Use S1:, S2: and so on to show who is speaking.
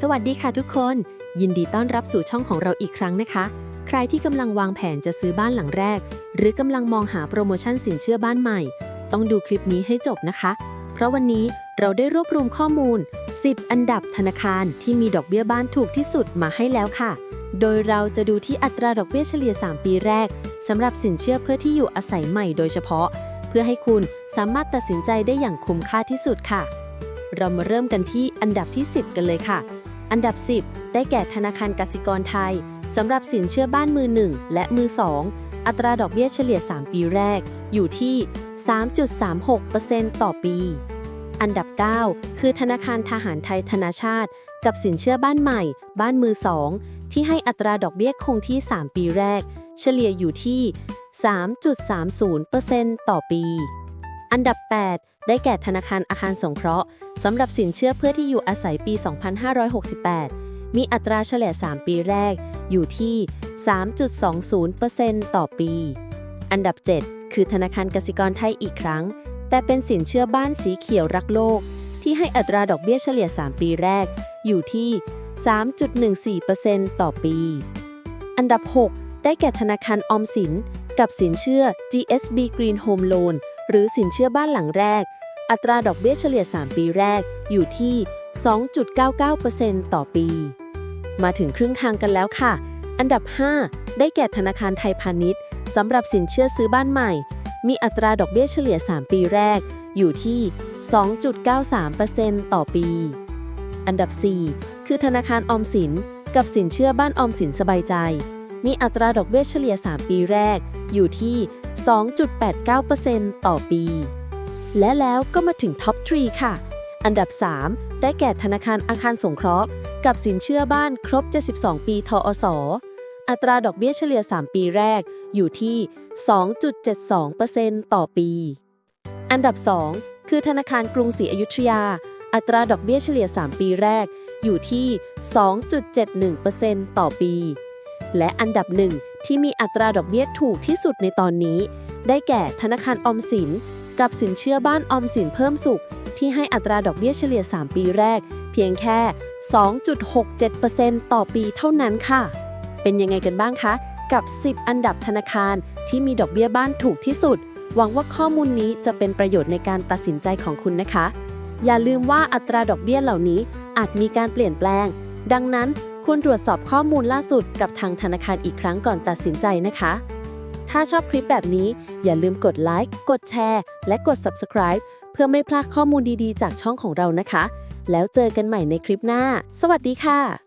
S1: สวัสดีค่ะทุกคน ยินดีต้อนรับสู่ช่องของเราอีกครั้งนะคะ ใครที่กำลังวางแผนจะซื้อบ้านหลังแรก หรือกำลังมองหาโปรโมชั่นสินเชื่อบ้านใหม่ ต้องดูคลิปนี้ให้จบนะคะ เพราะวันนี้เราได้รวบรวมข้อมูล 10 อันดับธนาคารที่มีดอกเบี้ยบ้านถูกที่สุดมาให้แล้วค่ะ โดยเราจะดูที่อัตราดอกเบี้ยเฉลี่ย 3 ปีแรกสำหรับสินเชื่อเพื่อที่อยู่อาศัยใหม่โดยเฉพาะ เพื่อให้คุณสามารถตัดสินใจได้อย่างคุ้มค่าที่สุดค่ะ เรามาเริ่มกันที่อันดับที่ 10 กันเลยค่ะ อันดับ 10 ได้แก่ธนาคารกสิกรไทยสำหรับสินเชื่อบ้านมือ 1 และมือ 2 อัตราดอกเบี้ยเฉลี่ย 3 ปีแรก อยู่ที่ 3.36%ต่อปี อันดับ 9 คือธนาคารทหารไทยธนาชาติ กับสินเชื่อบ้านใหม่ บ้านมือ 2 ที่ให้อัตราดอกเบี้ยคงที่ 3 ปีแรก เฉลี่ยอยู่ที่ 3.30%ต่อปี อันดับ 8 ได้แก่ธนาคารอาคารสงเคราะห์สำหรับสินเชื่อเพื่อที่อยู่อาศัยปี 2568 มีอัตราเฉลี่ย 3 ปีแรกอยู่ที่ 3.20%ต่อปี อันดับ 7 คือธนาคารกสิกรไทยอีกครั้ง แต่เป็นสินเชื่อบ้านสีเขียวรักโลก ที่ให้อัตราดอกเบี้ยเฉลี่ย 3 ปีแรก อยู่ที่ 3.14%ต่อปี อันดับ 6 ได้แก่ธนาคารออมสิน กับสินเชื่อ GSB Green Home Loan หรือสินเชื่อบ้านหลังแรก อัตราดอกเบี้ยเฉลี่ย 3 ปีแรกอยู่ที่ 2.99%ต่อปี มาถึงครึ่งทางกันแล้วค่ะ อันดับ 5 ได้แก่ธนาคารไทยพาณิชย์สำหรับสินเชื่อซื้อบ้านใหม่ มีอัตราดอกเบี้ยเฉลี่ย 3 ปีแรกอยู่ที่ 2.93%ต่อปี อันดับ 4 คือธนาคารออมสิน กับสินเชื่อบ้านออมสินสบายใจ มีอัตราดอกเบี้ยเฉลี่ย 3 ปีแรกอยู่ที่ 2.89%ต่อปี และแล้วก็มาถึงท็อป3ค่ะ อันดับ 3 ได้แก่ธนาคารอาคารสงเคราะห์ กับสินเชื่อบ้านครบ 72 ปี ทอสอัตราดอกเบี้ยเฉลี่ย 3 ปีแรกอยู่ที่ 2.72%ต่อปี อันดับ 2 คือธนาคารกรุงศรีอยุธยา อัตราดอกเบี้ยเฉลี่ย 3 ปีแรกอยู่ที่ 2.71%ต่อปี และอันดับหนึ่งที่มีอัตราดอกเบี้ยถูกที่สุดในตอนนี้ ได้แก่ธนาคารออมสิน กับสินเชื่อบ้านออมสินเพิ่มสุข ที่ให้อัตราดอกเบี้ยเฉลี่ย 3 ปีแรก เพียงแค่ 2.67%ต่อปีเท่านั้นค่ะ เป็นยังไงกันบ้างคะ กับ 10 อันดับธนาคารที่มีดอกเบี้ยบ้านถูกที่สุด หวังว่าข้อมูลนี้จะเป็นประโยชน์ในการตัดสินใจของคุณนะคะ อย่าลืมว่าอัตราดอกเบี้ยเหล่านี้อาจมีการเปลี่ยนแปลง ดังนั้นควรตรวจสอบข้อมูลล่าสุดกับทางธนาคารอีกครั้งก่อนตัดสินใจนะคะ ถ้าชอบคลิปแบบนี้อย่าลืมกดไลค์ กดแชร์ และกด subscribe เพื่อไม่พลาดข้อมูลดีๆ จากช่องของเรานะคะ แล้วเจอกันใหม่ในคลิปหน้า สวัสดีค่ะ